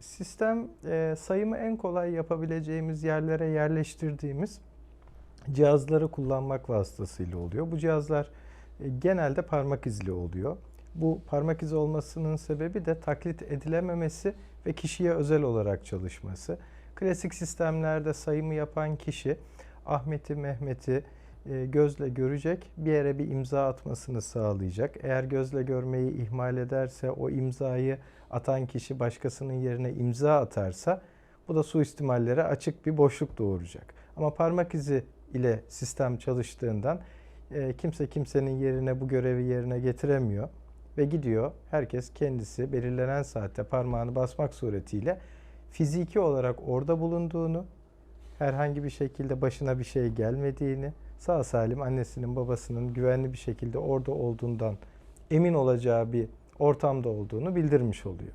Sistem e, sayımı en kolay yapabileceğimiz yerlere yerleştirdiğimiz cihazları kullanmak vasıtasıyla oluyor. Bu cihazlar e, genelde parmak izli oluyor. Bu parmak izi olmasının sebebi de taklit edilememesi ve kişiye özel olarak çalışması. Klasik sistemlerde sayımı yapan kişi Ahmet'i, Mehmet'i gözle görecek, bir yere bir imza atmasını sağlayacak. Eğer gözle görmeyi ihmal ederse o imzayı atan kişi başkasının yerine imza atarsa bu da suistimallere açık bir boşluk doğuracak. Ama parmak izi ile sistem çalıştığından e, kimse kimsenin yerine bu görevi yerine getiremiyor ve gidiyor. Herkes kendisi belirlenen saatte parmağını basmak suretiyle fiziki olarak orada bulunduğunu, herhangi bir şekilde başına bir şey gelmediğini, sağ salim annesinin babasının güvenli bir şekilde orada olduğundan emin olacağı bir ortamda olduğunu bildirmiş oluyor.